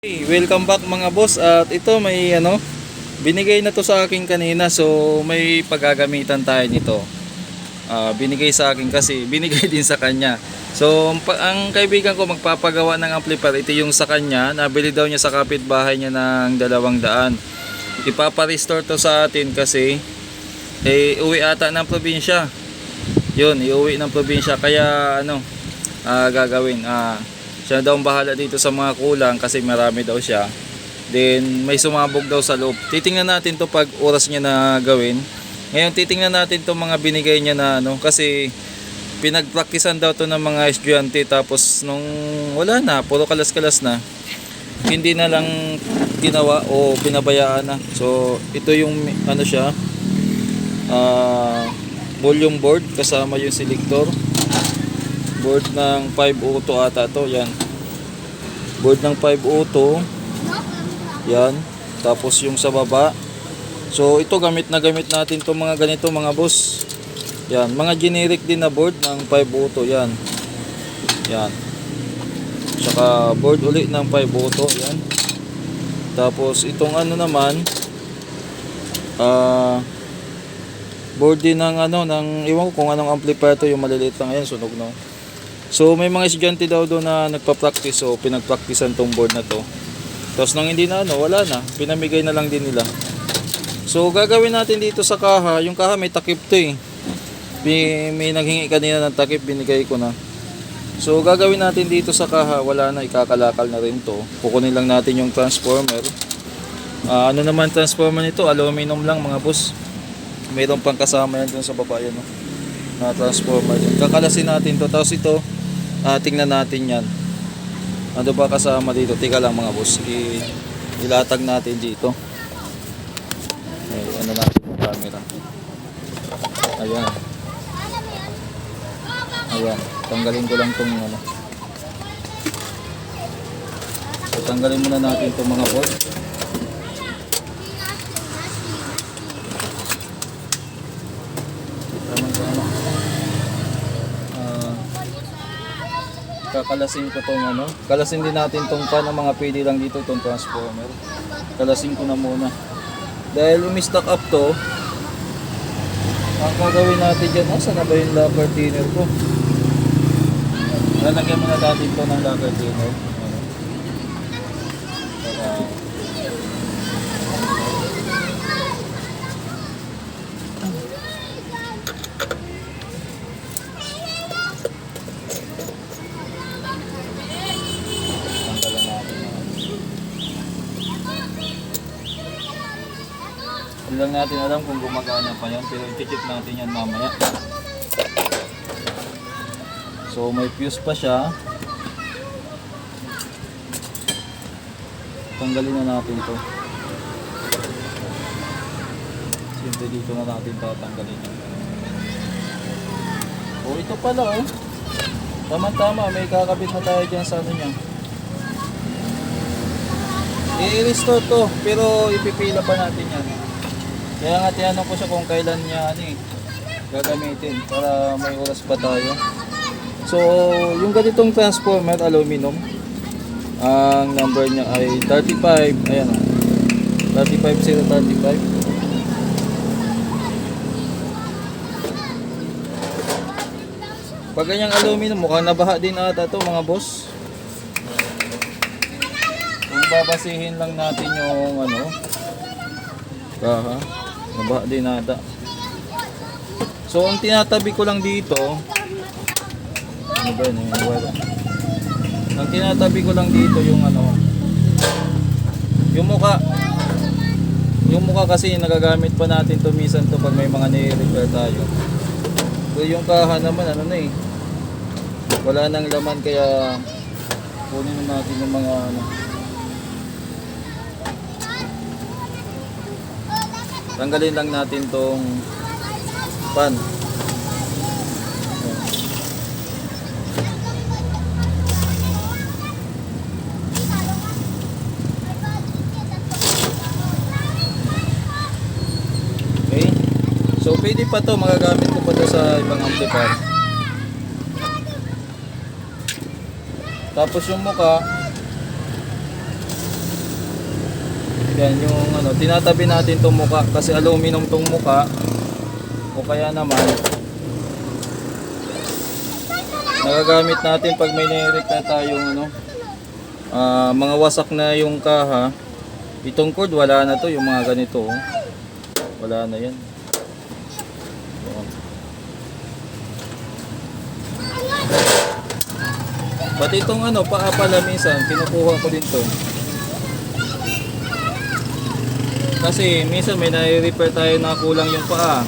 Hey, welcome back mga boss. At ito may ano binigay na to sa akin kanina so may paggagamitan tayo nito. Ah, binigay sa akin kasi binigay din sa kanya. So ang, kaibigan ko magpapagawa ng amplifier ito yung sa kanya. Nabili daw niya sa kapitbahay niya ng dalawang daan. Ipaparestore to sa atin kasi eh uwi ata ng probinsya. Yun iuwi ng probinsya. Kaya ano ah, gagawin ah siya daw ang bahala dito sa mga kulang kasi marami daw siya. Then may sumabog daw sa loob. Titingnan natin to pag oras niya na gawin. Ngayon titingnan natin to mga binigay niya na ano kasi pinagpraktisan daw to ng mga estudyante tapos nung wala na puro kalas-kalas na hindi na lang ginawa o pinabayaan na. So ito yung ano siya ah volume board kasama yung selector board ng 502 ata to yan. Board ng 502 yan. Tapos yung sa baba. So ito gamit na gamit natin to mga ganito mga boss. Yan mga generic din na board ng 502 yan. Yan. Saka board uli ng 502 yan. Tapos itong ano naman ah board din ng ano ng iwan ko kung anong amplifier to yung maliliit lang. Ayan sunog no So may mga estudyante daw doon na nagpa-practice so pinag-practicean tong board na to. Tapos nang hindi na ano, wala na, pinamigay na lang din nila. So gagawin natin dito sa kaha, yung kaha may takip to eh. May, may naghingi kanina ng takip, binigay ko na. So gagawin natin dito sa kaha, wala na, ikakalakal na rin to. Kukunin lang natin yung transformer. Ah, ano naman transformer nito? Aluminum lang mga boss. Mayroon pang kasama yan dun sa baba yan. No? Na transformer. Kakalasin natin to. Tapos ito, Ah, tingnan natin yan. Ano ba kasama dito? Tika lang mga boss. I ilatag natin dito. Eh, ano natin yung camera. Ayan. Ayan. Tanggalin ko lang tong ano. So, tanggalin muna natin itong mga board. Tama sa ano. Ah, kakalasin ko tong ano. Kalasin din natin tong pan ng mga pwede lang dito tong transformer. Kalasin ko na muna. Dahil umi-stock up to, ang gagawin natin dyan, nasa na ba yung lubber thinner ko? Lalagyan muna natin to ng lubber thinner. Ano? Para tanggalan natin yung ano. Hindi lang natin alam kung gumagana pa yan, pero i-check natin yan mamaya. So may fuse pa siya. Tanggalin na natin to. Siyempre dito na natin tatanggalin. Oh, ito pala oh. Tama-tama, may kakabit na tayo dyan sa ano niya. I-restore to, pero ipipila pa natin yan. Kaya nga tinanong ko siya kung kailan niya ano eh, gagamitin para may oras pa tayo. So, yung ganitong transformer, aluminum, ang number niya ay 35, ayan o, 35035. Pag ganyang aluminum, mukhang nabaha din ata to mga boss. Kung babasihin lang natin yung ano, kaha, nabaha din ata. So, ang tinatabi ko lang dito, ano ba yun. Ang tinatabi ko lang dito yung ano, yung muka. Yung muka kasi nagagamit pa natin to minsan to pag may mga nire-repair tayo. So yung kaha naman ano na eh. Wala nang laman kaya kunin na natin yung mga ano. Tanggalin lang natin tong pan. Okay? So pwede pa to, magagamit ko pa to sa ibang amplifier. Tapos yung muka, Yan yung ano, tinatabi natin tong muka kasi aluminum tong muka o kaya naman nagagamit natin pag may nirekta tayong ano ah, mga wasak na yung kaha itong cord wala na to yung mga ganito oh. wala na yan Oo. Pati itong ano, paa pala minsan, kinukuha ko din to. Kasi minsan may nai-repair tayo na kulang yung paa.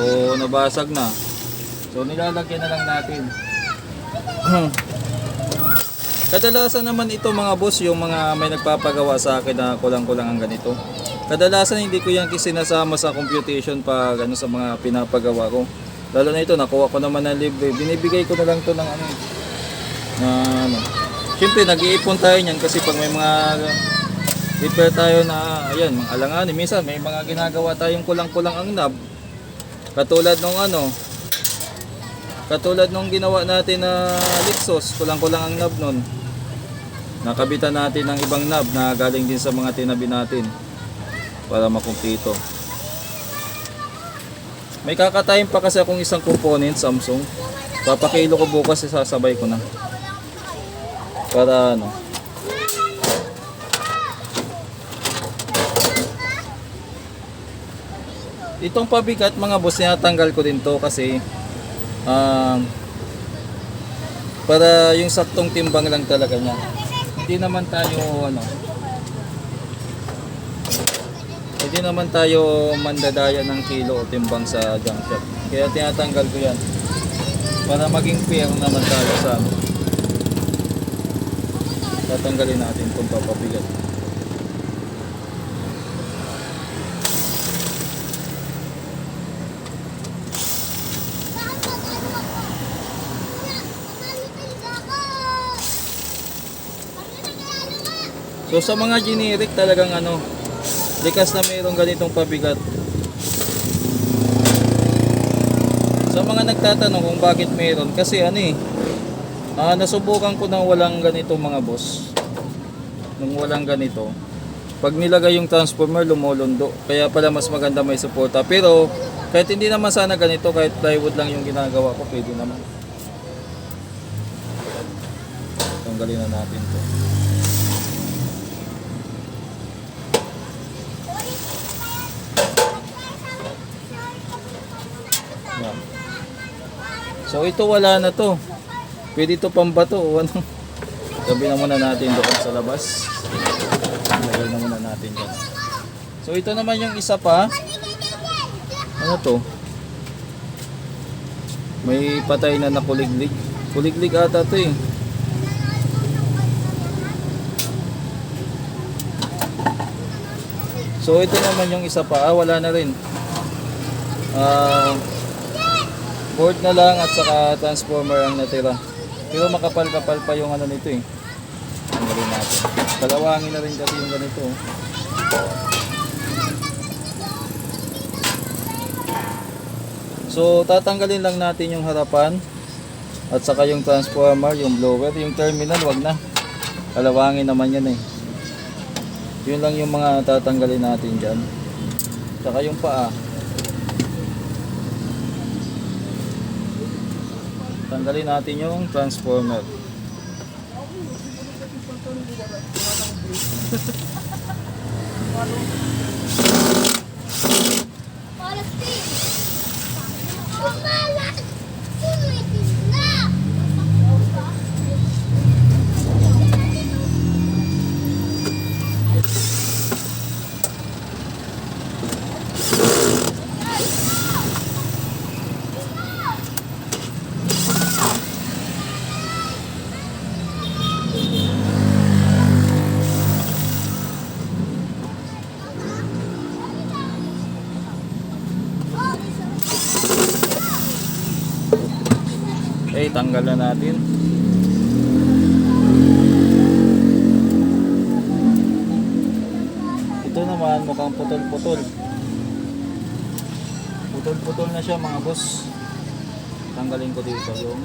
O nabasag na. So nilalagyan na lang natin. Kadalasan naman ito mga boss, yung mga may nagpapagawa sa akin na kulang-kulang ang ganito. Kadalasan hindi ko yan sinasama sa computation pag ano, sa mga pinapagawa ko. Lalo na ito, nakuha ko naman ng libre. Binibigay ko na lang to ng ano, na ano. Siyempre, nag-iipon tayo niyan kasi pag may mga repair tayo na, ayan, mga alanganin. Minsan, may mga ginagawa tayong kulang-kulang ang knob. Katulad nung ano, katulad nung ginawa natin na Lexus, kulang-kulang ang knob nun. Nakabitan natin ng ibang knob na galing din sa mga tinabi natin para makumpleto. May kakatayin pa kasi akong isang component Samsung. Papakilo ko bukas sasabay ko na. Para ano. Itong pabigat mga boss, tinatanggal ko din to kasi um, para yung saktong timbang lang talaga niya. Hindi naman tayo ano hindi naman tayo mandadaya ng kilo o timbang sa junk shop. Kaya tinatanggal ko yan para maging fair naman tayo sa. Tatanggalin natin itong papabigat. So sa mga generic talagang ano, likas na mayroong ganitong pabigat. Sa mga nagtatanong kung bakit mayroon, kasi ano eh, ah, nasubukan ko nang walang ganito mga boss. Nung walang ganito, pag nilagay yung transformer, lumulundo. Kaya pala mas maganda may suporta. Pero kahit hindi naman sana ganito, kahit plywood lang yung ginagawa ko, pwede naman. Tanggalin na natin to. So ito wala na to. Pwede ito pambato o ano. Sabi na muna natin doon sa labas. Lagay na muna natin dyan. So ito naman yung isa pa. Ano to? May patay na nakuliglig. Kuliglig ata to eh. So ito naman yung isa pa. Ah, wala na rin. Ah, board na lang at saka transformer ang natira. Pero makapal-kapal pa yung ano nito eh. Tanggalin natin. Kalawangin na rin kasi yung ganito. oh. So tatanggalin lang natin yung harapan at saka yung transformer, yung blower, yung terminal, wag na. Kalawangin naman yan eh. Yun lang yung mga tatanggalin natin dyan. Saka yung paa. Tanggalin natin yung transformer. Okay, tanggal na natin. Ito naman mukhang putol-putol. Putol-putol na siya mga boss. Tanggalin ko dito yung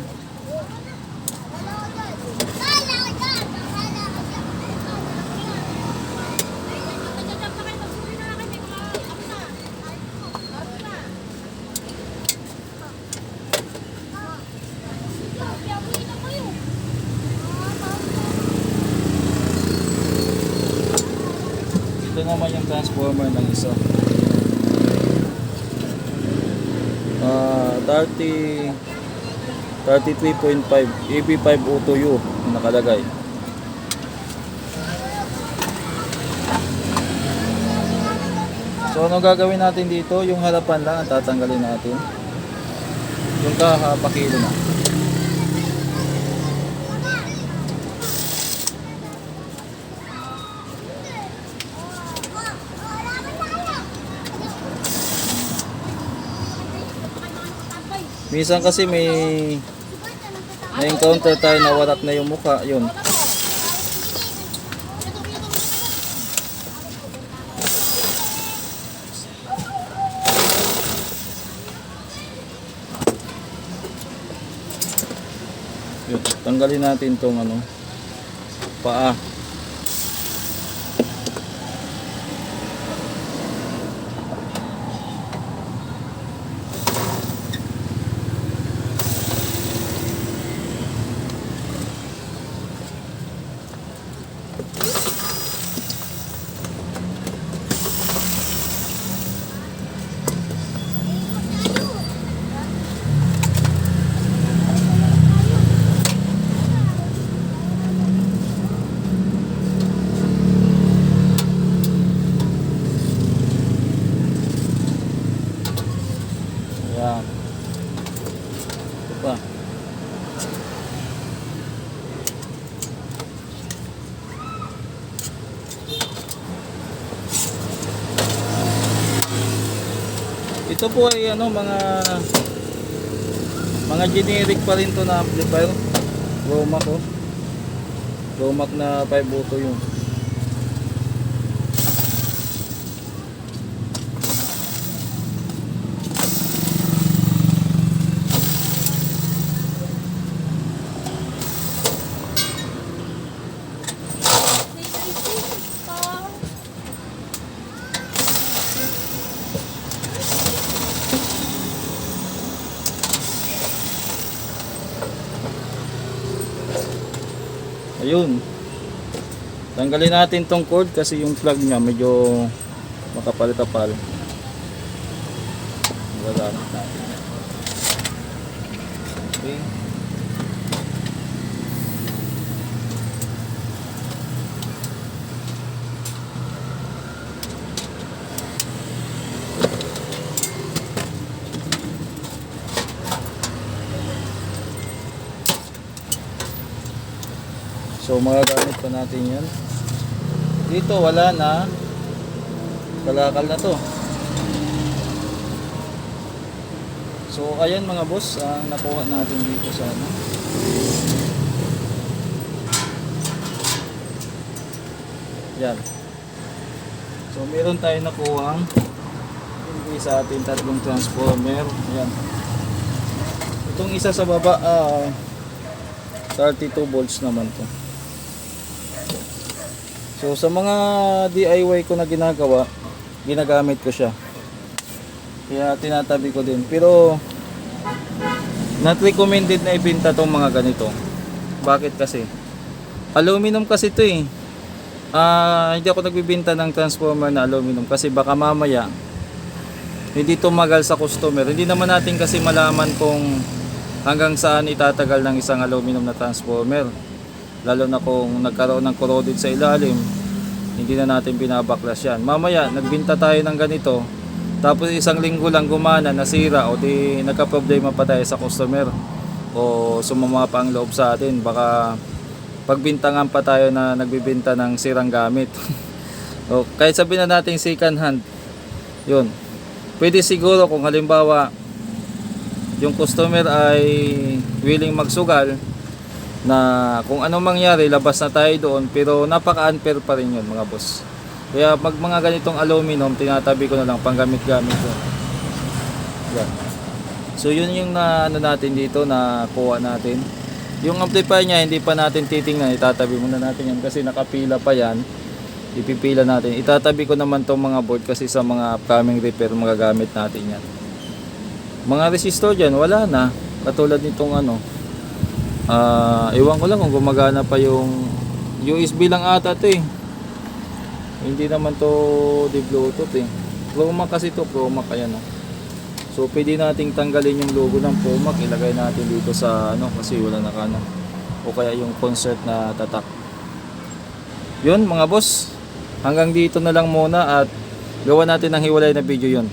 ito naman yung transformer ng isa. Ah, 30 33.5 EB5 O2U ang nakalagay. So ano gagawin natin dito? Yung harapan lang ang tatanggalin natin. Yung kahapakilo na. Minsan kasi may na-encounter tayo na warak na yung mukha, yun. Yun, tanggalin natin tong ano, paa. Ayan. Ito pa. Ito po ay ano mga mga generic pa rin to na amplifier. Romac oh. Romac na 5 auto yun. Ayun. Tanggalin natin tong cord kasi yung plug niya medyo makapal-kapal. Gagamit natin. Okay. So magagamit pa natin yan. Dito wala na. Kalakal na to. So ayan mga boss, ang nakuha natin dito sa ano. Yan. So meron tayo nakuha hindi sa ating tatlong transformer. Yan. Itong isa sa baba, ah, 32 volts naman to. So sa mga DIY ko na ginagawa, ginagamit ko siya. Kaya tinatabi ko din. Pero not recommended na ibenta tong mga ganito. Bakit kasi? Aluminum kasi to eh. Ah, hindi ako nagbibenta ng transformer na aluminum kasi baka mamaya hindi tumagal sa customer. Hindi naman natin kasi malaman kung hanggang saan itatagal ng isang aluminum na transformer lalo na kung nagkaroon ng corroded sa ilalim hindi na natin binabaklas yan. Mamaya nagbinta tayo ng ganito. Tapos isang linggo lang gumana nasira o di nagka-problema pa tayo sa customer o sumama pa ang loob sa atin. Baka pagbintangan pa tayo na nagbibinta ng sirang gamit. O kahit sabihin na natin second hand yun. Pwede siguro kung halimbawa yung customer ay willing magsugal na kung anong mangyari labas na tayo doon pero napaka-unfair pa rin yun mga boss. Kaya pag mga ganitong aluminum tinatabi ko na lang panggamit-gamit ko. Yan. So yun yung na ano natin dito na kuha natin. Yung amplifier niya hindi pa natin titingnan itatabi muna natin yan kasi nakapila pa yan. Ipipila natin. Itatabi ko naman tong mga board kasi sa mga upcoming repair magagamit natin yan. Mga resistor dyan, wala na. Katulad nitong ano. Ah iwan ko lang kung gumagana pa yung USB lang ata to eh. Hindi naman to di Bluetooth eh. Promac kasi to, Promac ayan oh. So pwede nating tanggalin yung logo ng Promac, ilagay natin dito sa ano kasi wala na ano. O kaya yung concert na tatak. Yun mga boss, hanggang dito na lang muna at gawa natin ng hiwalay na video yun.